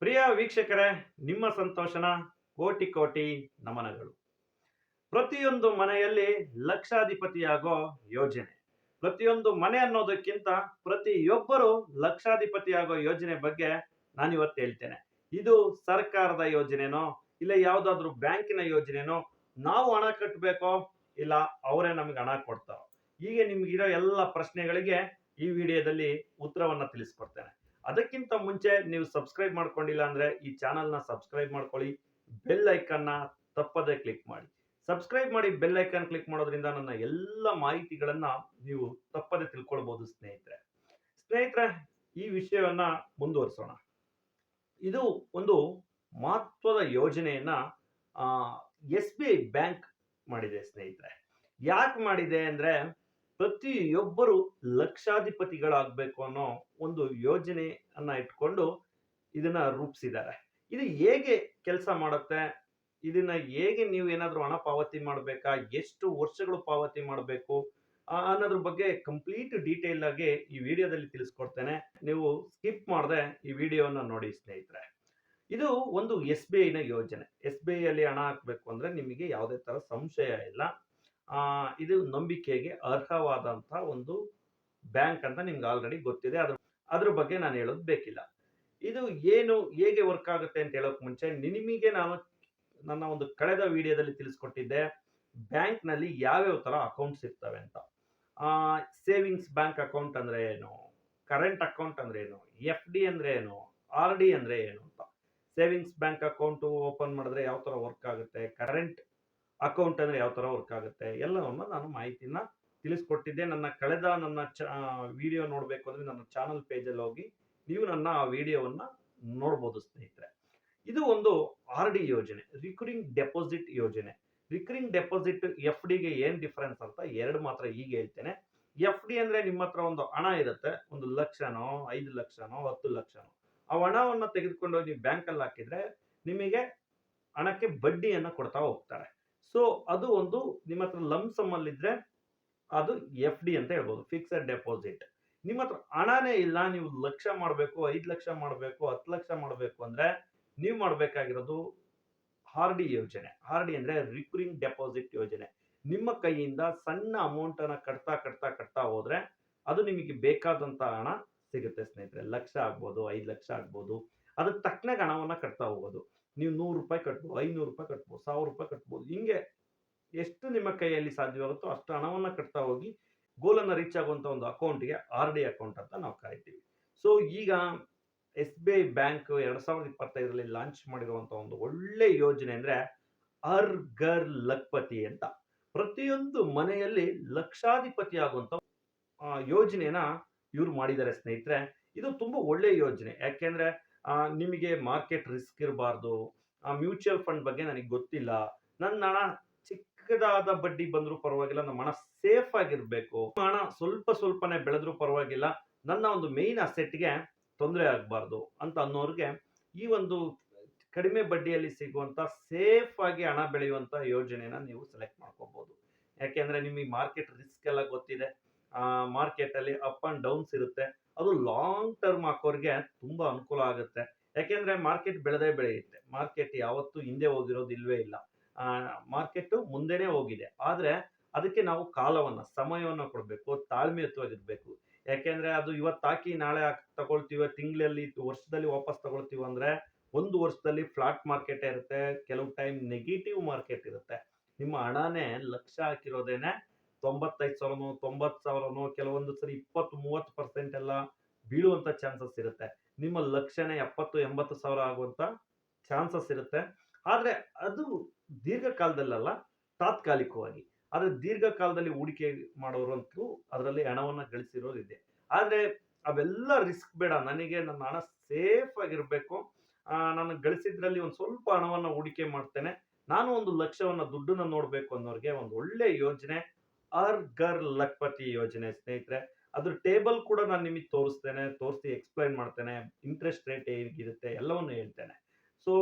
ಪ್ರಿಯ ವೀಕ್ಷಕರೇ, ನಿಮ್ಮ ಸಂತೋಷನ ಕೋಟಿ ಕೋಟಿ ನಮನಗಳು. ಪ್ರತಿಯೊಂದು ಮನೆಯಲ್ಲಿ ಲಕ್ಷಾಧಿಪತಿಯಾಗೋ ಯೋಜನೆ, ಪ್ರತಿಯೊಂದು ಮನೆ ಅನ್ನೋದಕ್ಕಿಂತ ಪ್ರತಿಯೊಬ್ಬರು ಲಕ್ಷಾಧಿಪತಿಯಾಗೋ ಯೋಜನೆ ಬಗ್ಗೆ ನಾನು ಇವತ್ತು ಹೇಳ್ತೇನೆ. ಇದು ಸರ್ಕಾರದ ಯೋಜನೆನೋ, ಇಲ್ಲ ಯಾವುದಾದ್ರೂ ಬ್ಯಾಂಕಿನ ಯೋಜನೆನೋ, ನಾವು ಹಣ ಕಟ್ಟಬೇಕೋ ಇಲ್ಲ ಅವರೇ ನಮಗೆ ಹಣ ಕೊಡ್ತಾರೋ? ಹೀಗೆ ನಿಮ್ಗಿರೋ ಎಲ್ಲ ಪ್ರಶ್ನೆಗಳಿಗೆ ಈ ವಿಡಿಯೋದಲ್ಲಿ ಉತ್ತರವನ್ನ ತಿಳಿಸ್ಕೊಡ್ತೇನೆ. ಅದಕ್ಕಿಂತ ಮುಂಚೆ ನೀವು ಸಬ್ಸ್ಕ್ರೈಬ್ ಮಾಡ್ಕೊಂಡಿಲ್ಲ ಅಂದ್ರೆ ಈ ಚಾನಲ್ನ ಸಬ್ಸ್ಕ್ರೈಬ್ ಮಾಡ್ಕೊಳ್ಳಿ, ಬೆಲ್ ಐಕನ್ನ ತಪ್ಪದೇ ಕ್ಲಿಕ್ ಮಾಡಿ. ಸಬ್ಸ್ಕ್ರೈಬ್ ಮಾಡಿ, ಬೆಲ್ ಐಕನ್ ಕ್ಲಿಕ್ ಮಾಡೋದ್ರಿಂದ ನನ್ನ ಎಲ್ಲ ಮಾಹಿತಿಗಳನ್ನ ನೀವು ತಪ್ಪದೆ ತಿಳ್ಕೊಳ್ಬಹುದು ಸ್ನೇಹಿತರೆ. ಸ್ನೇಹಿತರೆ, ಈ ವಿಷಯವನ್ನ ಮುಂದುವರಿಸೋಣ. ಇದು ಒಂದು ಮಹತ್ವದ ಯೋಜನೆಯನ್ನ ಎಸ್ ಬಿ ಐ ಬ್ಯಾಂಕ್ ಮಾಡಿದೆ ಸ್ನೇಹಿತರೆ. ಯಾಕೆ ಮಾಡಿದೆ ಅಂದ್ರೆ ಪ್ರತಿಯೊಬ್ಬರು ಲಕ್ಷಾಧಿಪತಿಗಳಾಗಬೇಕು ಅನ್ನೋ ಒಂದು ಯೋಜನೆಯನ್ನ ಇಟ್ಕೊಂಡು ಇದನ್ನ ರೂಪಿಸಿದ್ದಾರೆ. ಇದು ಹೇಗೆ ಕೆಲಸ ಮಾಡುತ್ತೆ? ಇದನ್ನ ಹೇಗೆ ನೀವು ಏನಾದರೂ ಹಣ ಪಾವತಿ ಮಾಡಬೇಕಾ? ಎಷ್ಟು ವರ್ಷಗಳು ಪಾವತಿ ಮಾಡಬೇಕು? ಅನ್ನೋದ್ರ ಬಗ್ಗೆ ಕಂಪ್ಲೀಟ್ ಡೀಟೇಲ್ ಆಗಿ ಈ ವಿಡಿಯೋದಲ್ಲಿ ತಿಳಿಸ್ಕೊಡ್ತೇನೆ. ನೀವು ಸ್ಕಿಪ್ ಮಾಡದೆ ಈ ವಿಡಿಯೋನ ನೋಡಿ ಸ್ನೇಹಿತರೆ. ಇದು ಒಂದು ಎಸ್ ಬಿ ಐನ ಯೋಜನೆ. ಎಸ್ ಬಿ ಐಯಲ್ಲಿ ಹಣ ಹಾಕಬೇಕು ಅಂದ್ರೆ ನಿಮಗೆ ಯಾವುದೇ ತರ ಸಂಶಯ ಇಲ್ಲ. ಇದು ನಂಬಿಕೆಗೆ ಅರ್ಹವಾದಂತಹ ಒಂದು ಬ್ಯಾಂಕ್ ಅಂತ ನಿಮ್ಗೆ ಆಲ್ರೆಡಿ ಗೊತ್ತಿದೆ. ಅದ್ರ ಅದ್ರ ಬಗ್ಗೆ ನಾನು ಹೇಳೋದು ಬೇಕಿಲ್ಲ. ಇದು ಏನು, ಹೇಗೆ ವರ್ಕ್ ಆಗುತ್ತೆ ಅಂತ ಹೇಳೋಕ್ ಮುಂಚೆ ನಿಮಗೆ ನಾನು ನನ್ನ ಒಂದು ಕಳೆದ ವಿಡಿಯೋದಲ್ಲಿ ತಿಳಿಸ್ಕೊಟ್ಟಿದ್ದೆ ಬ್ಯಾಂಕ್ನಲ್ಲಿ ಯಾವ್ಯಾವ ತರ ಅಕೌಂಟ್ಸ್ ಇರ್ತವೆ ಅಂತ. ಸೇವಿಂಗ್ಸ್ ಬ್ಯಾಂಕ್ ಅಕೌಂಟ್ ಅಂದ್ರೆ ಏನು? ಕರೆಂಟ್ ಅಕೌಂಟ್ ಅಂದ್ರೆ ಏನು? ಎಫ್ ಡಿ ಅಂದ್ರೆ ಏನು? ಆರ್ ಡಿ ಅಂದ್ರೆ ಏನು ಅಂತ. ಸೇವಿಂಗ್ಸ್ ಬ್ಯಾಂಕ್ ಅಕೌಂಟ್ ಓಪನ್ ಮಾಡಿದ್ರೆ ಯಾವ ತರ ವರ್ಕ್ ಆಗುತ್ತೆ? ಕರೆಂಟ್ ಅಕೌಂಟ್ ಅಂದ್ರೆ ಯಾವ ತರ ವರ್ಕ್ ಆಗುತ್ತೆ ಎಲ್ಲವನ್ನು ನಾನು ಮಾಹಿತಿನ ತಿಳಿಸ್ಕೊಟ್ಟಿದ್ದೆ. ನನ್ನ ಕಳೆದ ನನ್ನ ಚ ವಿಡಿಯೋ ನೋಡಬೇಕು ಅಂದ್ರೆ ನನ್ನ ಚಾನಲ್ ಪೇಜಲ್ಲಿ ಹೋಗಿ ನೀವು ನನ್ನ ಆ ವಿಡಿಯೋವನ್ನ ನೋಡ್ಬೋದು ಸ್ನೇಹಿತರೆ. ಇದು ಒಂದು ಆರ್ ಡಿ ಯೋಜನೆ ರಿಕರಿಂಗ್ ಡೆಪಾಸಿಟ್ ಯೋಜನೆ. ರಿಕರಿಂಗ್ ಡೆಪಾಸಿಟ್ ಎಫ್ ಡಿಗೆ ಏನು ಡಿಫರೆನ್ಸ್ ಅಂತ ಎರಡು ಮಾತ್ರ ಈಗ ಹೇಳ್ತೇನೆ. ಎಫ್ ಡಿ ಅಂದ್ರೆ ನಿಮ್ಮ ಹತ್ರ ಒಂದು ಹಣ ಇರುತ್ತೆ, ಒಂದು ಲಕ್ಷನೋ, ಐದು ಲಕ್ಷನೋ, ಹತ್ತು ಲಕ್ಷನೋ. ಆ ಹಣವನ್ನ ತೆಗೆದುಕೊಂಡು ನೀವು ಬ್ಯಾಂಕ್ ಅಲ್ಲಿ ಹಾಕಿದ್ರೆ ನಿಮಗೆ ಹಣಕ್ಕೆ ಬಡ್ಡಿಯನ್ನು ಕೊಡ್ತಾ ಹೋಗ್ತಾರೆ. ಸೊ ಅದು ಒಂದು ನಿಮ್ಮ ಹತ್ರ ಸಮ್ ಅಲ್ಲಿ ಇದ್ರೆ ಅದು ಎಫ್ ಡಿ ಅಂತ ಹೇಳ್ಬೋದು ಫಿಕ್ಸೆಡ್ ಡೆಪಾಸಿಟ್ ನಿಮ್ಮ ಹತ್ರ ಹಣನೇ ಇಲ್ಲ, ನೀವು ಲಕ್ಷ ಮಾಡಬೇಕು, ಐದು ಲಕ್ಷ ಮಾಡಬೇಕು, ಹತ್ತು ಲಕ್ಷ ಮಾಡಬೇಕು ಅಂದ್ರೆ ನೀವು ಮಾಡಬೇಕಾಗಿರೋದು ಆರ್ ಡಿ ಯೋಜನೆ. ಆರ್ ಡಿ ಅಂದ್ರೆ ರಿಕರಿಂಗ್ ಡೆಪಾಸಿಟ್ ಯೋಜನೆ. ನಿಮ್ಮ ಕೈಯಿಂದ ಸಣ್ಣ ಅಮೌಂಟ್ ಅನ್ನ ಕಟ್ತಾ ಕಟ್ತಾ ಕಟ್ತಾ ಹೋದ್ರೆ ಅದು ನಿಮಗೆ ಬೇಕಾದಂತ ಹಣ ಸಿಗುತ್ತೆ ಸ್ನೇಹಿತರೆ. ಲಕ್ಷ ಆಗ್ಬೋದು, ಐದು ಲಕ್ಷ ಆಗ್ಬೋದು, ಅದಕ್ಕೆ ತಕ್ಕನಾಗ ಹಣವನ್ನ ಕಟ್ತಾ ಹೋಗೋದು. ನೀವು ನೂರು ರೂಪಾಯಿ ಕಟ್ಬೋದು ಐನೂರು ರೂಪಾಯಿ ಕಟ್ಬೋದು ಸಾವಿರ ರೂಪಾಯಿ ಕಟ್ಬೋದು ಹಿಂಗೆ ಎಷ್ಟು ನಿಮ್ಮ ಕೈಯಲ್ಲಿ ಸಾಧ್ಯವಾಗುತ್ತೋ ಅಷ್ಟು ಹಣವನ್ನು ಕಟ್ತಾ ಹೋಗಿ ಗೋಲನ್ನು ರೀಚ್ ಆಗುವಂಥ ಒಂದು ಅಕೌಂಟ್ಗೆ ಆರ್ ಡಿ ಅಕೌಂಟ್ ಅಂತ ನಾವು ಕರಿತೀವಿ. ಸೊ ಈಗ ಎಸ್ ಬಿ ಐ ಬ್ಯಾಂಕ್ ಎರಡು ಸಾವಿರದ ಇಪ್ಪತ್ತೈದರಲ್ಲಿ ಲಾಂಚ್ ಮಾಡಿರುವಂಥ ಒಂದು ಒಳ್ಳೆ ಯೋಜನೆ ಅಂದ್ರೆ ಅರ್ಗರ್ ಲಕ್ಪತಿ ಅಂತ. ಪ್ರತಿಯೊಂದು ಮನೆಯಲ್ಲಿ ಲಕ್ಷಾಧಿಪತಿ ಆಗುವಂತ ಆ, ಯೋಜನೆನ ಇವ್ರು ಮಾಡಿದ್ದಾರೆ ಸ್ನೇಹಿತರೆ. ಇದು ತುಂಬಾ ಒಳ್ಳೆ ಯೋಜನೆ. ಯಾಕೆಂದ್ರೆ ನಿಮಗೆ ಮಾರ್ಕೆಟ್ ರಿಸ್ಕ್ ಇರಬಾರ್ದು. ಆ ಮ್ಯೂಚುವಲ್ ಫಂಡ್ ಬಗ್ಗೆ ನನಗೆ ಗೊತ್ತಿಲ್ಲ. ನನ್ನ ಹಣ ಚಿಕ್ಕದಾದ ಬಡ್ಡಿ ಬಂದರೂ ಪರವಾಗಿಲ್ಲ ನಮ್ಮ ಹಣ ಸೇಫ್ ಆಗಿರಬೇಕು. ಹಣ ಸ್ವಲ್ಪ ಸ್ವಲ್ಪನೇ ಬೆಳೆದ್ರೂ ಪರವಾಗಿಲ್ಲ, ನನ್ನ ಒಂದು ಮೇಯ್ನ್ ಅಸೆಟ್ಗೆ ತೊಂದರೆ ಆಗಬಾರ್ದು ಅಂತ ಅನ್ನೋರಿಗೆ ಈ ಒಂದು ಕಡಿಮೆ ಬಡ್ಡಿಯಲ್ಲಿ ಸಿಗುವಂತ ಸೇಫ್ ಆಗಿ ಹಣ ಬೆಳೆಯುವಂತ ಯೋಜನೆನ ನೀವು ಸೆಲೆಕ್ಟ್ ಮಾಡ್ಕೋಬಹುದು ಯಾಕೆಂದ್ರೆ ನಿಮಗೆ ಮಾರ್ಕೆಟ್ ರಿಸ್ಕ್ ಎಲ್ಲ ಗೊತ್ತಿದೆ. ಮಾರ್ಕೆಟ್ ಅಲ್ಲಿ ಅಪ್ ಅಂಡ್ ಡೌನ್ಸ್ ಇರುತ್ತೆ. ಅದು ಲಾಂಗ್ ಟರ್ಮ್ ಹಾಕೋರಿಗೆ ತುಂಬಾ ಅನುಕೂಲ ಆಗುತ್ತೆ. ಯಾಕೆಂದ್ರೆ ಮಾರ್ಕೆಟ್ ಬೆಳೆದೇ ಬೆಳೆಯುತ್ತೆ. ಮಾರ್ಕೆಟ್ ಯಾವತ್ತೂ ಹಿಂದೆ ಹೋಗಿರೋದು ಇಲ್ವೇ ಇಲ್ಲ. ಮಾರ್ಕೆಟ್ ಮುಂದೆನೆ ಹೋಗಿದೆ. ಆದ್ರೆ ಅದಕ್ಕೆ ನಾವು ಕಾಲವನ್ನ, ಸಮಯವನ್ನ ಕೊಡಬೇಕು, ತಾಳ್ಮೆಯುತವಾಗಿರ್ಬೇಕು. ಯಾಕೆಂದ್ರೆ ಅದು ಇವತ್ತು ಹಾಕಿ ನಾಳೆ ತಗೊಳ್ತೀವಿ, ತಿಂಗಳಲ್ಲಿ, ವರ್ಷದಲ್ಲಿ ವಾಪಸ್ ತಗೊಳ್ತೀವಿ ಅಂದ್ರೆ ಒಂದು ವರ್ಷದಲ್ಲಿ ಫ್ಲಾಟ್ ಮಾರ್ಕೆಟ್ ಇರುತ್ತೆ. ಕೆಲವು ಟೈಮ್ ನೆಗೆಟಿವ್ ಮಾರ್ಕೆಟ್ ಇರುತ್ತೆ. ನಿಮ್ಮ ಹಣನೇ ಲಕ್ಷ ಹಾಕಿರೋದೇನೆ ತೊಂಬತ್ತೈದು ಸಾವಿರನೋ, ತೊಂಬತ್ತು ಸಾವಿರನೋ, ಕೆಲವೊಂದು ಸರಿ ಇಪ್ಪತ್ತು, ಮೂವತ್ತು ಪರ್ಸೆಂಟ್ ಎಲ್ಲ ಬೀಳುವಂತ ಚಾನ್ಸಸ್ ಇರುತ್ತೆ. ನಿಮ್ಮ ಲಕ್ಷನೇ ಎಪ್ಪತ್ತು, ಎಂಬತ್ತು ಸಾವಿರ ಆಗುವಂಥ ಚಾನ್ಸಸ್ ಇರುತ್ತೆ. ಆದರೆ ಅದು ದೀರ್ಘಕಾಲದಲ್ಲ ತಾತ್ಕಾಲಿಕವಾಗಿ. ಆದರೆ ದೀರ್ಘಕಾಲದಲ್ಲಿ ಹೂಡಿಕೆ ಮಾಡೋರಂತೂ ಅದರಲ್ಲಿ ಹಣವನ್ನ ಗಳಿಸಿರೋದಿದೆ ಆದರೆ ಅವೆಲ್ಲ ರಿಸ್ಕ್ ಬೇಡ. ನನಗೆ ನನ್ನ ಹಣ ಸೇಫ್ ಆಗಿರ್ಬೇಕು. ನಾನು ಗಳಿಸಿದ್ರಲ್ಲಿ ಒಂದು ಸ್ವಲ್ಪ ಹಣವನ್ನ ಹೂಡಿಕೆ ಮಾಡ್ತೇನೆ. ನಾನು ಒಂದು ಲಕ್ಷವನ್ನ ದುಡ್ಡನ್ನ ನೋಡಬೇಕು ಅನ್ನೋರಿಗೆ ಒಂದು ಒಳ್ಳೆ ಯೋಜನೆ. ಅರ್ ಗರ್ ಲಕ್ಪತಿ ಯೋಜನೆ, ಸ್ನೇಹಿತರೆ. ಅದ್ರ ಟೇಬಲ್ ಕೂಡ ನಾನು ನಿಮಗೆ ತೋರಿಸ್ತೇನೆ, ತೋರಿಸಿ ಎಕ್ಸ್ಪ್ಲೈನ್ ಮಾಡ್ತೇನೆ. ಇಂಟ್ರೆಸ್ಟ್ ರೇಟ್ ಹೇಗಿರುತ್ತೆ ಎಲ್ಲವನ್ನು ಹೇಳ್ತೇನೆ. ಸೊ,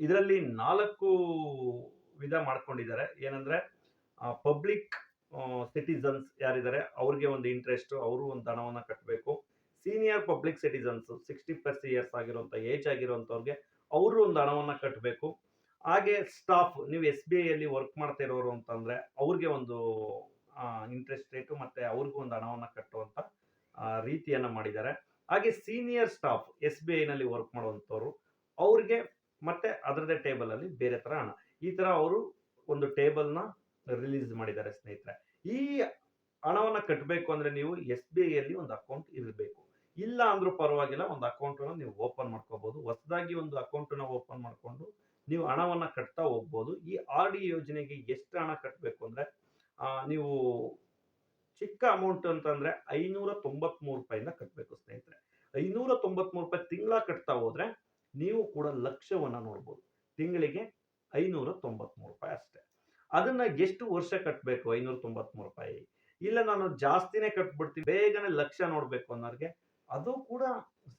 ಇದರಲ್ಲಿ ನಾಲ್ಕು ವಿಧ ಮಾಡ್ಕೊಂಡಿದ್ದಾರೆ. ಏನಂದ್ರೆ ಪಬ್ಲಿಕ್ ಸಿಟಿಸನ್ಸ್ ಯಾರಿದ್ದಾರೆ, ಅವ್ರಿಗೆ ಒಂದು ಇಂಟ್ರೆಸ್ಟ್, ಅವರು ಒಂದು ಹಣವನ್ನು ಕಟ್ಟಬೇಕು senior public citizens sixty plus years ಆಗಿರುವಂಥ, ಏಜ್ ಆಗಿರುವಂಥವ್ರಿಗೆ, ಅವರು ಒಂದು ಹಣವನ್ನು ಕಟ್ಟಬೇಕು ಹಾಗೆ ಸ್ಟಾಫ್ ನೀವು ಎಸ್ ಬಿ ಐಯಲ್ಲಿ ವರ್ಕ್ ಮಾಡ್ತಾ ಇರೋರು ಅಂತಂದರೆ ಅವ್ರಿಗೆ ಒಂದು ಇಂಟ್ರೆಸ್ಟ್ ರೇಟು ಮತ್ತು ಅವ್ರಿಗೂ ಒಂದು ಹಣವನ್ನು ಕಟ್ಟುವಂಥ ರೀತಿಯನ್ನು ಮಾಡಿದ್ದಾರೆ. ಹಾಗೆ ಸೀನಿಯರ್ ಸ್ಟಾಫ್ ಎಸ್ ಬಿ ಐನಲ್ಲಿ ವರ್ಕ್ ಮಾಡುವಂಥವ್ರು ಅವ್ರಿಗೆ ಮತ್ತೆ ಅದರದೇ ಟೇಬಲಲ್ಲಿ ಬೇರೆ ಥರ ಹಣ. ಈ ಥರ ಅವರು ಒಂದು ಟೇಬಲ್ನ ರಿಲೀಸ್ ಮಾಡಿದ್ದಾರೆ ಸ್ನೇಹಿತರೆ. ಈ ಹಣವನ್ನು ಕಟ್ಟಬೇಕು ಅಂದರೆ ನೀವು ಎಸ್ ಬಿ ಐಯಲ್ಲಿ ಒಂದು ಅಕೌಂಟ್ ಇರಬೇಕು. ಇಲ್ಲ ಅಂದ್ರೂ ಪರವಾಗಿಲ್ಲ, ಒಂದು ಅಕೌಂಟನ್ನು ನೀವು ಓಪನ್ ಮಾಡ್ಕೋಬಹುದು ಹೊಸದಾಗಿ ಒಂದು ಅಕೌಂಟನ್ನು ಓಪನ್ ಮಾಡಿಕೊಂಡು ನೀವು ಹಣವನ್ನು ಕಟ್ತಾ ಹೋಗ್ಬೋದು. ಈ ಆರ್ ಡಿ ಯೋಜನೆಗೆ ಎಷ್ಟು ಹಣ ಕಟ್ಟಬೇಕು ಅಂದರೆ ನೀವು ಚಿಕ್ಕ ಅಮೌಂಟ್ ಅಂತಂದರೆ ಐನೂರ ತೊಂಬತ್ಮೂರು ರೂಪಾಯಿಂದ ಕಟ್ಟಬೇಕು ಸ್ನೇಹಿತರೆ. ಐನೂರ ತೊಂಬತ್ಮೂರು ರೂಪಾಯಿ ತಿಂಗಳ ಕಟ್ತಾ ಹೋದರೆ ನೀವು ಕೂಡ ಲಕ್ಷವನ್ನು ನೋಡ್ಬೋದು. ತಿಂಗಳಿಗೆ ಐನೂರ ತೊಂಬತ್ಮೂರು ರೂಪಾಯಿ ಅಷ್ಟೇ. ಅದನ್ನು ಎಷ್ಟು ವರ್ಷ ಕಟ್ಟಬೇಕು ಐನೂರ ತೊಂಬತ್ಮೂರು ರೂಪಾಯಿ? ಇಲ್ಲ ನಾನು ಜಾಸ್ತಿನೇ ಕಟ್ಬಿಡ್ತೀನಿ, ಬೇಗನೆ ಲಕ್ಷ ನೋಡಬೇಕು ಅನ್ನೋರಿಗೆ, ಅದು ಕೂಡ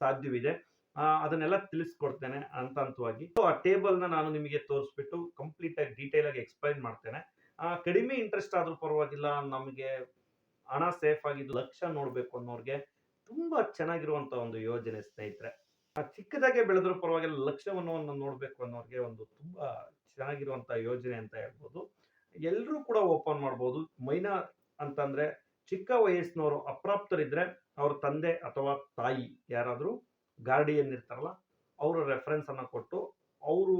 ಸಾಧ್ಯವಿದೆ. ಅದನ್ನೆಲ್ಲ ತಿಳಿಸ್ಕೊಡ್ತೇನೆ ಹಂತ ಹಂತವಾಗಿ ಆ ಟೇಬಲ್ನ ನಾನು ನಿಮಗೆ ತೋರಿಸ್ಬಿಟ್ಟು ಕಂಪ್ಲೀಟ್ ಆಗಿ ಡೀಟೇಲ್ ಆಗಿ ಎಕ್ಸ್ಪ್ಲೈನ್ ಮಾಡ್ತೇನೆ. ಕಡಿಮೆ ಇಂಟ್ರೆಸ್ಟ್ ಆದ್ರೂ ಪರವಾಗಿಲ್ಲ ನಮಗೆ ಹಣ ಸೇಫ್ ಆಗಿದ್ದು ಲಕ್ಷ ನೋಡಬೇಕು ಅನ್ನೋರಿಗೆ ತುಂಬಾ ಚೆನ್ನಾಗಿರುವಂತ ಒಂದು ಯೋಜನೆ ಸ್ನೇಹಿತರೆ. ಆ, ಚಿಕ್ಕದಾಗೆ ಬೆಳೆದ್ರೂ ಪರವಾಗಿಲ್ಲ ಲಕ್ಷವನ್ನು ನೋಡಬೇಕು ಅನ್ನೋರಿಗೆ ಒಂದು ತುಂಬಾ ಚೆನ್ನಾಗಿರುವಂತ ಯೋಜನೆ ಅಂತ ಹೇಳ್ಬೋದು. ಎಲ್ಲರೂ ಕೂಡ ಓಪನ್ ಮಾಡ್ಬೋದು. ಮೈನಾ ಅಂತಂದ್ರೆ ಚಿಕ್ಕ ವಯಸ್ಸಿನವರು ಅಪ್ರಾಪ್ತರಿದ್ರೆ ಅವ್ರ ತಂದೆ ಅಥವಾ ತಾಯಿ ಯಾರಾದರೂ ಗಾರ್ಡಿಯನ್ ಇರ್ತಾರಲ್ಲ, ಅವರ ರೆಫರೆನ್ಸ್ ಅನ್ನ ಕೊಟ್ಟು ಅವರು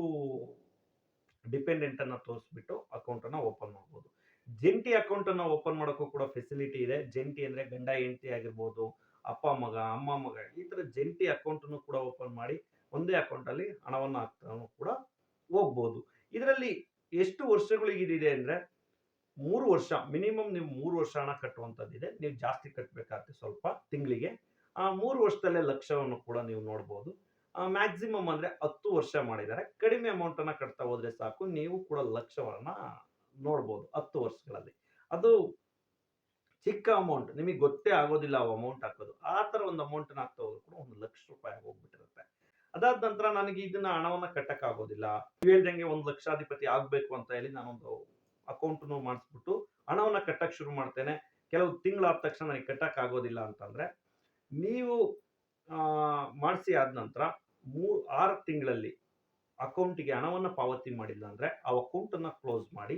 ಡಿಪೆಂಡೆಂಟ್ ಅನ್ನ ತೋರಿಸ್ಬಿಟ್ಟು ಅಕೌಂಟ್ ಅನ್ನ ಓಪನ್ ಮಾಡ್ಬೋದು. ಜಂಟಿ ಅಕೌಂಟ್ ಅನ್ನ ಓಪನ್ ಮಾಡೋಕ್ಕೂ ಕೂಡ ಫೆಸಿಲಿಟಿ ಇದೆ. ಜಂಟಿ ಅಂದ್ರೆ ಗಂಡ, ಹೆಂಡತಿ ಆಗಿರ್ಬೋದು, ಅಪ್ಪ ಮಗ, ಅಮ್ಮ ಮಗ, ಈ ಥರ ಜಂಟಿ ಅಕೌಂಟನ್ನು ಕೂಡ ಓಪನ್ ಮಾಡಿ ಒಂದೇ ಅಕೌಂಟ್ ಅಲ್ಲಿ ಹಣವನ್ನು ಹಾಕ್ತಾನು ಕೂಡ ಹೋಗ್ಬೋದು. ಇದರಲ್ಲಿ ಎಷ್ಟು ವರ್ಷಗಳಿಗೆ ಇದಿದೆ ಅಂದ್ರೆ ಮೂರು ವರ್ಷ ಮಿನಿಮಮ್ ನೀವು ಮೂರು ವರ್ಷ ಹಣ ಕಟ್ಟುವಂಥದ್ದಿದೆ ನೀವು ಜಾಸ್ತಿ ಕಟ್ಟಬೇಕಾಗುತ್ತೆ ಸ್ವಲ್ಪ ತಿಂಗಳಿಗೆ ಮೂರು ವರ್ಷದಲ್ಲೇ ಲಕ್ಷವನ್ನು ಕೂಡ ನೀವು ನೋಡ್ಬೋದು. ಮ್ಯಾಕ್ಸಿಮಮ್ ಅಂದ್ರೆ ಹತ್ತು ವರ್ಷ ಮಾಡಿದ್ದಾರೆ. ಕಡಿಮೆ ಅಮೌಂಟ್ ಅನ್ನ ಕಟ್ತಾ ಹೋದರೆ ಸಾಕು. ನೀವು ಕೂಡ ಲಕ್ಷವನ್ನ ನೋಡ್ಬೋದು ಹತ್ತು ವರ್ಷಗಳಲ್ಲಿ. ಅದು ಚಿಕ್ಕ ಅಮೌಂಟ್ ನಿಮಗೆ ಗೊತ್ತೇ ಆಗೋದಿಲ್ಲ ಆ ಅಮೌಂಟ್ ಹಾಕೋದು. ಆ ಥರ ಒಂದು ಅಮೌಂಟ್ ಹಾಕ್ತಾ ಹೋದ್ರು ಕೂಡ ಒಂದು ಲಕ್ಷ ರೂಪಾಯಿ ಹೋಗ್ಬಿಟ್ಟಿರುತ್ತೆ ಅದಾದ ನಂತರ ನನಗೆ ಇದನ್ನ ಹಣವನ್ನ ಕಟ್ಟಕ್ ಆಗೋದಿಲ್ಲ ನೀವ್ ಹೇಳ್ದಂಗೆ ಒಂದು ಲಕ್ಷಾಧಿಪತಿ ಆಗಬೇಕು ಅಂತ ಹೇಳಿ ನಾನೊಂದು ಅಕೌಂಟ್ ಮಾಡಿಸ್ಬಿಟ್ಟು ಹಣವನ್ನ ಕಟ್ಟಕ್ ಶುರು ಮಾಡ್ತೇನೆ. ಕೆಲವು ತಿಂಗಳಾದ ತಕ್ಷಣ ನನಗೆ ಕಟ್ಟಕ್ ಆಗೋದಿಲ್ಲ ಅಂತಂದ್ರೆ ನೀವು ಮಾಡಿಸಿ ಆದ ನಂತರ ಮೂರು, ಆರು ತಿಂಗಳಲ್ಲಿ ಅಕೌಂಟಿಗೆ ಹಣವನ್ನು ಪಾವತಿ ಮಾಡಿಲ್ಲ ಅಂದರೆ ಆ ಅಕೌಂಟನ್ನು ಕ್ಲೋಸ್ ಮಾಡಿ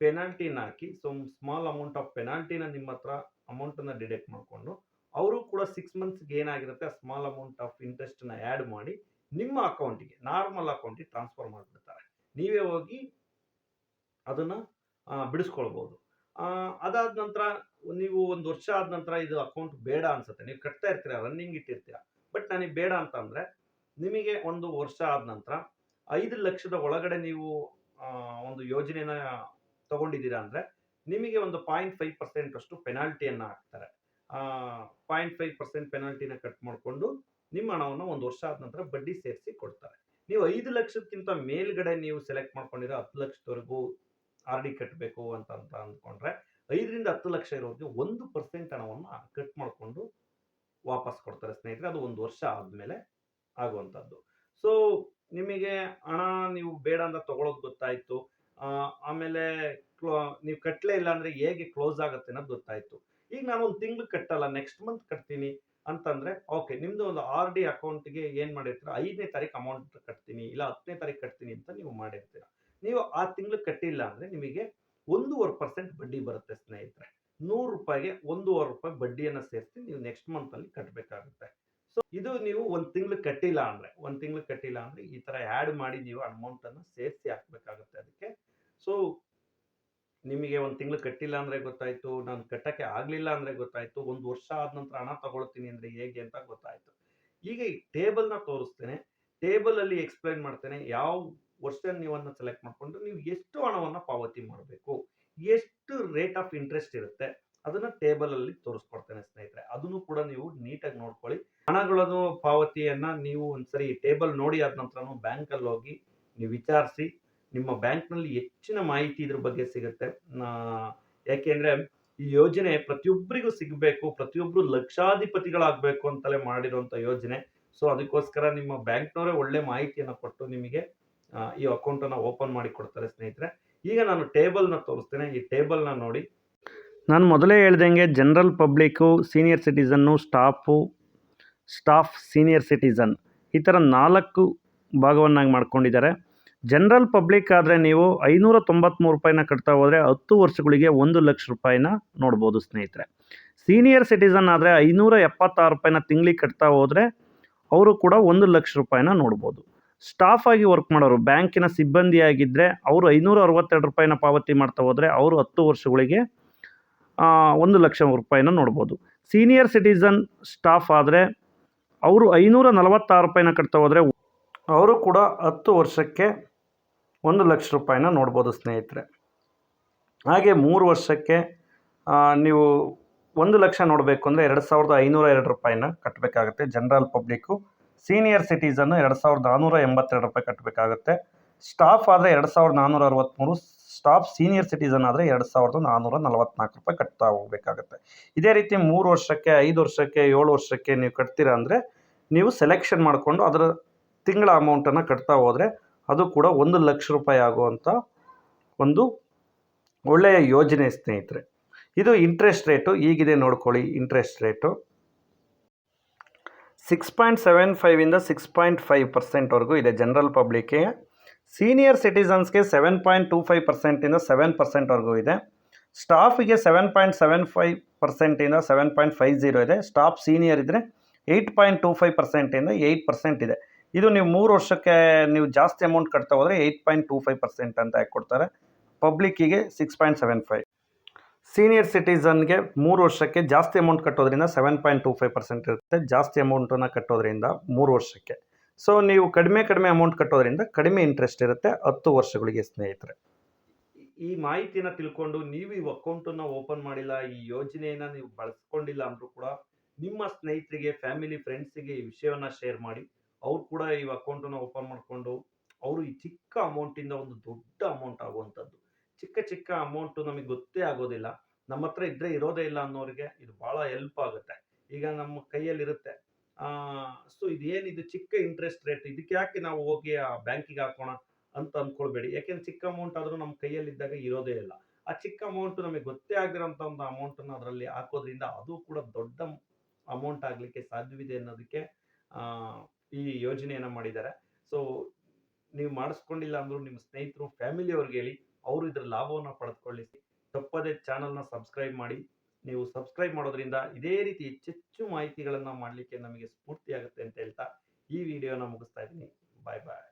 ಪೆನಾಲ್ಟಿನ ಹಾಕಿ ಸೊ ಸ್ಮಾಲ್ ಅಮೌಂಟ್ ಆಫ್ ಪೆನಾಲ್ಟಿನ ನಿಮ್ಮ ಹತ್ರ ಅಮೌಂಟನ್ನು ಡಿಡೆಕ್ಟ್ ಮಾಡಿಕೊಂಡು ಅವರು ಕೂಡ ಸಿಕ್ಸ್ ಮಂತ್ಸ್ಗೆ ಏನಾಗಿರುತ್ತೆ, ಆ ಸ್ಮಾಲ್ ಅಮೌಂಟ್ ಆಫ್ ಇಂಟ್ರೆಸ್ಟನ್ನ ಆ್ಯಡ್ ಮಾಡಿ ನಿಮ್ಮ ಅಕೌಂಟಿಗೆ, ನಾರ್ಮಲ್ ಅಕೌಂಟಿಗೆ ಟ್ರಾನ್ಸ್ಫರ್ ಮಾಡಿಬಿಡ್ತಾರೆ. ನೀವೇ ಹೋಗಿ ಅದನ್ನು ಬಿಡಿಸ್ಕೊಳ್ಬೋದು. ಅದಾದ ನಂತರ ನೀವು ಒಂದು ವರ್ಷ ಆದ ನಂತರ ಇದು ಅಕೌಂಟ್ ಬೇಡ ಅನ್ಸುತ್ತೆ. ನೀವು ಕಟ್ತಾ ಇರ್ತೀರ ರನ್ನಿಂಗ್ ಇಟ್ಟಿರ್ತೀರ. ಬಟ್ ನನಗೆ ಬೇಡ ಅಂತಂದ್ರೆ ನಿಮಗೆ ಒಂದು ವರ್ಷ ಆದ ನಂತರ ಐದು ಲಕ್ಷದ ಒಳಗಡೆ ನೀವು ಒಂದು ಯೋಜನೆನ ತಗೊಂಡಿದ್ದೀರಾ ಅಂದ್ರೆ ನಿಮಗೆ ಒಂದು ಪಾಯಿಂಟ್ ಫೈವ್ ಪರ್ಸೆಂಟ್ ಅಷ್ಟು ಪೆನಾಲ್ಟಿಯನ್ನು ಹಾಕ್ತಾರೆ. ಪಾಯಿಂಟ್ ಫೈವ್ ಪರ್ಸೆಂಟ್ ಪೆನಾಲ್ಟಿನ ಕಟ್ ಮಾಡಿಕೊಂಡು ನಿಮ್ಮ ಹಣವನ್ನು ಒಂದು ವರ್ಷ ಆದ ನಂತರ ಬಡ್ಡಿ ಸೇರಿಸಿ ಕೊಡ್ತಾರೆ. ನೀವು ಐದು ಲಕ್ಷಕ್ಕಿಂತ ಮೇಲ್ಗಡೆ ನೀವು ಸೆಲೆಕ್ಟ್ ಮಾಡ್ಕೊಂಡಿರೋ ಹತ್ತು ಲಕ್ಷದವರೆಗೂ ಆರ್ ಡಿ ಕಟ್ಟಬೇಕು ಅಂತ ಅಂತ ಅಂದ್ಕೊಂಡ್ರೆ ಐದರಿಂದ ಹತ್ತು ಲಕ್ಷ ಇರೋರಿಗೆ ಒಂದು ಪರ್ಸೆಂಟ್ ಹಣವನ್ನು ಕಟ್ ಮಾಡಿಕೊಂಡು ವಾಪಸ್ ಕೊಡ್ತಾರೆ ಸ್ನೇಹಿತರೆ. ಅದು ಒಂದು ವರ್ಷ ಆದಮೇಲೆ ಆಗುವಂಥದ್ದು. ಸೊ ನಿಮಗೆ ಹಣ ನೀವು ಬೇಡ ಅಂತ ತಗೊಳ್ಳೋದು ಗೊತ್ತಾಯ್ತು. ಆಮೇಲೆ ಕ್ಲೋ, ನೀವು ಕಟ್ಟಲೇ ಇಲ್ಲ ಅಂದರೆ ಹೇಗೆ ಕ್ಲೋಸ್ ಆಗುತ್ತೆ ಅನ್ನೋದು ಗೊತ್ತಾಯ್ತು. ಈಗ ನಾನು ಒಂದು ತಿಂಗಳು ಕಟ್ಟಲ್ಲ ನೆಕ್ಸ್ಟ್ ಮಂತ್ ಕಟ್ತೀನಿ ಅಂತಂದ್ರೆ ಓಕೆ ನಿಮ್ಮದು ಒಂದು ಆರ್ ಡಿ ಅಕೌಂಟ್ಗೆ ಏನು ಮಾಡಿರ್ತೀರ? ಐದನೇ ತಾರೀಕು ಅಮೌಂಟ್ ಕಟ್ತೀನಿ, ಇಲ್ಲ ಹತ್ತನೇ ತಾರೀಕು ಕಟ್ತೀನಿ ಅಂತ ನೀವು ಮಾಡಿರ್ತೀರ. ನೀವು ಆ ತಿಂಗಳು ಕಟ್ಟಿಲ್ಲ ಅಂದ್ರೆ ನಿಮಗೆ ಒಂದೂವರೆ ಪರ್ಸೆಂಟ್ ಬಡ್ಡಿ ಬರುತ್ತೆ ಸ್ನೇಹಿತರೆ. ನೂರು ರೂಪಾಯಿಗೆ ಒಂದೂವರೆ ರೂಪಾಯಿ ಬಡ್ಡಿಯನ್ನು ಸೇರಿಸಿ ನೀವು ನೆಕ್ಸ್ಟ್ ಮಂತ್ ಅಲ್ಲಿ ಕಟ್ಟಬೇಕಾಗುತ್ತೆ ಸೊ ಇದು ನೀವು ಒಂದು ತಿಂಗಳು ಕಟ್ಟಿಲ್ಲ ಅಂದ್ರೆ, ಒಂದು ತಿಂಗಳು ಕಟ್ಟಿಲ್ಲ ಅಂದ್ರೆ ಈ ತರ ಆ್ಯಡ್ ಮಾಡಿ ನೀವು ಅಮೌಂಟ್ ಅನ್ನು ಸೇರಿಸಿ ಹಾಕಬೇಕಾಗುತ್ತೆ ಅದಕ್ಕೆ. ಸೊ ನಿಮಗೆ ಒಂದು ತಿಂಗಳು ಕಟ್ಟಿಲ್ಲ ಅಂದ್ರೆ ಗೊತ್ತಾಯ್ತು, ನಾನು ಕಟ್ಟಕ್ಕೆ ಆಗಲಿಲ್ಲ ಅಂದ್ರೆ ಗೊತ್ತಾಯ್ತು, ಒಂದು ವರ್ಷ ಆದ ನಂತರ ಹಣ ತಗೊಳ್ತೀನಿ ಅಂದ್ರೆ ಹೇಗೆ ಅಂತ ಗೊತ್ತಾಯ್ತು. ಈಗ ಈ ಟೇಬಲ್ನ ತೋರಿಸ್ತೇನೆ. ಟೇಬಲ್ ಅಲ್ಲಿ ಎಕ್ಸ್ಪ್ಲೈನ್ ಮಾಡ್ತೇನೆ ಯಾವ ವರ್ಷ ನೀವನ್ನು ಸೆಲೆಕ್ಟ್ ಮಾಡಿಕೊಂಡು ನೀವು ಎಷ್ಟು ಹಣವನ್ನು ಪಾವತಿ ಮಾಡಬೇಕು, ಎಷ್ಟು ರೇಟ್ ಆಫ್ ಇಂಟ್ರೆಸ್ಟ್ ಇರುತ್ತೆ, ಅದನ್ನ ಟೇಬಲ್ ಅಲ್ಲಿ ತೋರಿಸ್ಕೊಡ್ತೇನೆ ಸ್ನೇಹಿತರೆ. ಅದನ್ನು ಕೂಡ ನೀವು ನೀಟಾಗಿ ನೋಡ್ಕೊಳ್ಳಿ. ಹಣಗಳನ್ನು ಪಾವತಿಯನ್ನ ನೀವು ಒಂದ್ಸರಿ ಟೇಬಲ್ ನೋಡಿ ಆದ ನಂತರ ಬ್ಯಾಂಕ್ ಅಲ್ಲಿ ಹೋಗಿ ನೀವು ವಿಚಾರಿಸಿ, ನಿಮ್ಮ ಬ್ಯಾಂಕ್ನಲ್ಲಿ ಹೆಚ್ಚಿನ ಮಾಹಿತಿ ಇದ್ರ ಬಗ್ಗೆ ಸಿಗುತ್ತೆ. ಯಾಕೆಂದ್ರೆ ಈ ಯೋಜನೆ ಪ್ರತಿಯೊಬ್ಬರಿಗೂ ಸಿಗಬೇಕು ಪ್ರತಿಯೊಬ್ಬರು ಲಕ್ಷಾಧಿಪತಿಗಳಾಗಬೇಕು ಅಂತಲೇ ಮಾಡಿರುವಂಥ ಯೋಜನೆ. ಸೊ ಅದಕ್ಕೋಸ್ಕರ ನಿಮ್ಮ ಬ್ಯಾಂಕ್ನವರೇ ಒಳ್ಳೆ ಮಾಹಿತಿಯನ್ನು ಕೊಟ್ಟು ನಿಮಗೆ ಈ ಅಕೌಂಟನ್ನು ಓಪನ್ ಮಾಡಿ ಕೊಡ್ತಾರೆ ಸ್ನೇಹಿತರೆ. ಈಗ ನಾನು ಟೇಬಲ್ನ ತೋರಿಸ್ತೇನೆ. ಈ ಟೇಬಲ್ನ ನೋಡಿ. ನಾನು ಮೊದಲೇ ಹೇಳ್ದಂಗೆ general public senior citizen staff staff senior citizen ಈ ಥರ ನಾಲ್ಕು ಭಾಗವನ್ನಾಗಿ ಮಾಡ್ಕೊಂಡಿದ್ದಾರೆ. ಜನರಲ್ ಪಬ್ಲಿಕ್ ಆದರೆ ನೀವು ಐನೂರ ತೊಂಬತ್ತ್ಮೂರು ರೂಪಾಯಿನ ಕಟ್ತಾ ಹೋದರೆ ಹತ್ತು ವರ್ಷಗಳಿಗೆ ಒಂದು ಲಕ್ಷ ರೂಪಾಯಿನ ನೋಡ್ಬೋದು ಸ್ನೇಹಿತರೆ. ಸೀನಿಯರ್ ಸಿಟಿಸನ್ ಆದರೆ ಐನೂರ ಎಪ್ಪತ್ತಾರು ರೂಪಾಯಿನ ತಿಂಗಳಿಗೆ ಕಟ್ತಾ ಹೋದರೆ ಅವರು ಕೂಡ ಒಂದು ಲಕ್ಷ ರೂಪಾಯಿನ ನೋಡ್ಬೋದು. ಸ್ಟಾಫ್ ಆಗಿ ವರ್ಕ್ ಮಾಡೋರು ಬ್ಯಾಂಕಿನ ಸಿಬ್ಬಂದಿಯಾಗಿದ್ದರೆ ಅವರು ಐನೂರ ಅರವತ್ತೆರಡು ರೂಪಾಯಿನ ಪಾವತಿ ಮಾಡ್ತಾ ಹೋದರೆ ಅವರು ಹತ್ತು ವರ್ಷಗಳಿಗೆ ಒಂದು ಲಕ್ಷ ರೂಪಾಯಿನ ನೋಡ್ಬೋದು. ಸೀನಿಯರ್ ಸಿಟಿಸನ್ ಸ್ಟಾಫ್ ಆದರೆ ಅವರು ಐನೂರ ನಲವತ್ತಾರು ರೂಪಾಯಿನ ಕಟ್ತಾ ಹೋದರೆ ಅವರು ಕೂಡ ಹತ್ತು ವರ್ಷಕ್ಕೆ ಒಂದು ಲಕ್ಷ ರೂಪಾಯಿನ ನೋಡ್ಬೋದು ಸ್ನೇಹಿತರೆ. ಹಾಗೆ ಮೂರು ವರ್ಷಕ್ಕೆ ನೀವು ಒಂದು ಲಕ್ಷ ನೋಡಬೇಕು ಅಂದರೆ ಎರಡು ಸಾವಿರದ ಐನೂರ ಎರಡು ರೂಪಾಯಿನ ಕಟ್ಟಬೇಕಾಗುತ್ತೆ ಜನರಲ್ ಪಬ್ಲಿಕ್ಕು ಸೀನಿಯರ್ ಸಿಟಿಸನ್ನು ಎರಡು ಸಾವಿರದ ನಾನ್ನೂರ ಎಂಬತ್ತೆರಡು ರೂಪಾಯಿ ಕಟ್ಟಬೇಕಾಗುತ್ತೆ ಸ್ಟಾಫ್ ಆದರೆ ಎರಡು ಸಾವಿರದ ನಾನ್ನೂರ ಅರವತ್ತ್ಮೂರು ಸ್ಟಾಫ್ ಸೀನಿಯರ್ ಸಿಟಿಸನ್ ಆದರೆ ಎರಡು ಸಾವಿರದ ನಾನ್ನೂರ ನಲವತ್ನಾಲ್ಕು ರೂಪಾಯಿ ಕಟ್ತಾ ಹೋಗಬೇಕಾಗುತ್ತೆ. ಇದೇ ರೀತಿ ಮೂರು ವರ್ಷಕ್ಕೆ, ಐದು ವರ್ಷಕ್ಕೆ, ಏಳು ವರ್ಷಕ್ಕೆ ನೀವು ಕಟ್ತೀರಾ ಅಂದರೆ ನೀವು ಸೆಲೆಕ್ಷನ್ ಮಾಡಿಕೊಂಡು ಅದರ ತಿಂಗಳ ಅಮೌಂಟನ್ನು ಕಟ್ತಾ ಹೋದರೆ ಅದು ಕೂಡ ಒಂದು ಲಕ್ಷ ರೂಪಾಯಿ ಆಗುವಂಥ ಒಂದು ಒಳ್ಳೆಯ ಯೋಜನೆ ಸ್ನೇಹಿತರೆ. ಇದು ಇಂಟ್ರೆಸ್ಟ್ ರೇಟು ಈಗಿದೆ ನೋಡ್ಕೊಳ್ಳಿ interest rate six point seven ಫೈವಿಂದ six point five ಪರ್ಸೆಂಟ್ವರೆಗೂ ಇದೆ ಜನರಲ್ ಪಬ್ಲಿಕ್ಗೆ ಸೀನಿಯರ್ ಸಿಟಿಸನ್ಸ್ಗೆ ಸೆವೆನ್ ಪಾಯಿಂಟ್ ಟೂ ಫೈವ್ ಪರ್ಸೆಂಟಿಂದ ಸೆವೆನ್ ಪರ್ಸೆಂಟ್ವರೆಗೂ ಇದೆ. ಸ್ಟಾಫಿಗೆ ಸೆವೆನ್ ಪಾಯಿಂಟ್ ಸೆವೆನ್ ಫೈವ್ ಪರ್ಸೆಂಟಿಂದ ಸೆವೆನ್ ಪಾಯಿಂಟ್ ಫೈವ್ ಜೀರೋ ಇದೆ. ಸ್ಟಾಫ್ ಸೀನಿಯರ್ ಇದ್ದರೆ ಏಯ್ಟ್ ಪಾಯಿಂಟ್ ಟೂ ಫೈವ್ ಪರ್ಸೆಂಟಿಂದ ಏಯ್ಟ್ ಪರ್ಸೆಂಟ್ ಇದೆ. ಇದು ನೀವು ಮೂರು ವರ್ಷಕ್ಕೆ ನೀವು ಜಾಸ್ತಿ ಅಮೌಂಟ್ ಕಟ್ತಾ ಹೋದರೆ eight point two five percent ಅಂತ ಹಾಕಿ ಕೊಡ್ತಾರೆ ಪಬ್ಲಿಕ್ಕಿಗೆ six point seven five senior ಸಿಟಿಸನ್ಗೆ ಮೂರು ವರ್ಷಕ್ಕೆ ಜಾಸ್ತಿ ಅಮೌಂಟ್ ಕಟ್ಟೋದ್ರಿಂದ seven point two five percent ಇರುತ್ತೆ. ಜಾಸ್ತಿ ಅಮೌಂಟನ್ನು ಕಟ್ಟೋದ್ರಿಂದ ಮೂರು ವರ್ಷಕ್ಕೆ. ಸೊ ನೀವು ಕಡಿಮೆ ಕಡಿಮೆ ಅಮೌಂಟ್ ಕಟ್ಟೋದ್ರಿಂದ ಕಡಿಮೆ ಇಂಟ್ರೆಸ್ಟ್ ಇರುತ್ತೆ, ಹತ್ತು ವರ್ಷಗಳಿಗೆ ಸ್ನೇಹಿತರೆ. ಈ ಮಾಹಿತಿನ ತಿಳ್ಕೊಂಡು ನೀವು ಈ ಅಕೌಂಟನ್ನು ಓಪನ್ ಮಾಡಿಲ್ಲ, ಈ ಯೋಜನೆಯನ್ನು ನೀವು ಬಳಸ್ಕೊಂಡಿಲ್ಲ ಅಂದರೂ ಕೂಡ ನಿಮ್ಮ ಸ್ನೇಹಿತರಿಗೆ ಫ್ಯಾಮಿಲಿ ಫ್ರೆಂಡ್ಸಿಗೆ ಈ ವಿಷಯವನ್ನು ಶೇರ್ ಮಾಡಿ. ಅವ್ರು ಕೂಡ ಈ ಅಕೌಂಟನ್ನು ಓಪನ್ ಮಾಡಿಕೊಂಡು, ಅವರು ಈ ಚಿಕ್ಕ ಅಮೌಂಟಿಂದ ಒಂದು ದೊಡ್ಡ ಅಮೌಂಟ್ ಆಗುವಂಥದ್ದು. ಚಿಕ್ಕ ಚಿಕ್ಕ ಅಮೌಂಟು ನಮಗೆ ಗೊತ್ತೇ ಆಗೋದಿಲ್ಲ. ನಮ್ಮ ಹತ್ರ ಇದ್ರೆ ಇರೋದೇ ಇಲ್ಲ ಅನ್ನೋರಿಗೆ ಇದು ಭಾಳ ಹೆಲ್ಪ್ ಆಗುತ್ತೆ. ಈಗ ನಮ್ಮ ಕೈಯಲ್ಲಿರುತ್ತೆ. ಸೊ ಇದೇನಿದು ಚಿಕ್ಕ ಇಂಟ್ರೆಸ್ಟ್ ರೇಟ್ ಇದಕ್ಕೆ ಯಾಕೆ ನಾವು ಹೋಗಿ ಆ ಬ್ಯಾಂಕಿಗೆ ಹಾಕೋಣ ಅಂತ ಅಂದ್ಕೊಳ್ಬೇಡಿ ಯಾಕೆಂದ್ರೆ ಚಿಕ್ಕ ಅಮೌಂಟ್ ಆದರೂ ನಮ್ಮ ಕೈಯಲ್ಲಿದ್ದಾಗ ಇರೋದೇ ಇಲ್ಲ. ಆ ಚಿಕ್ಕ ಅಮೌಂಟ್ ನಮಗೆ ಗೊತ್ತೇ ಆಗಿರೋಂಥ ಒಂದು ಅಮೌಂಟನ್ನು ಅದರಲ್ಲಿ ಹಾಕೋದ್ರಿಂದ ಅದು ಕೂಡ ದೊಡ್ಡ ಅಮೌಂಟ್ ಆಗಲಿಕ್ಕೆ ಸಾಧ್ಯವಿದೆ ಅನ್ನೋದಕ್ಕೆ ಈ ಯೋಜನೆಯನ್ನು ಮಾಡಿದ್ದಾರೆ. ಸೊ ನೀವು ಮಾಡಿಸ್ಕೊಂಡಿಲ್ಲ ಅಂದರೂ ನಿಮ್ಮ ಸ್ನೇಹಿತರು ಫ್ಯಾಮಿಲಿಯವ್ರಿಗೆ ಹೇಳಿ. ಅವರು ಇದರ ಲಾಭವನ್ನು ಪಡೆದುಕೊಳ್ಳಿ ತಪ್ಪದೇ ಚಾನಲ್ನ ಸಬ್ಸ್ಕ್ರೈಬ್ ಮಾಡಿ. ನೀವು ಸಬ್ಸ್ಕ್ರೈಬ್ ಮಾಡೋದ್ರಿಂದ ಇದೇ ರೀತಿ ಹೆಚ್ಚೆಚ್ಚು ಮಾಹಿತಿಗಳನ್ನು ಮಾಡಲಿಕ್ಕೆ ನಮಗೆ ಸ್ಫೂರ್ತಿಯಾಗುತ್ತೆ ಅಂತ ಹೇಳ್ತಾ ಈ ವಿಡಿಯೋನ ಮುಗಿಸ್ತಾ ಇದ್ದೀನಿ. ಬಾಯ್ ಬಾಯ್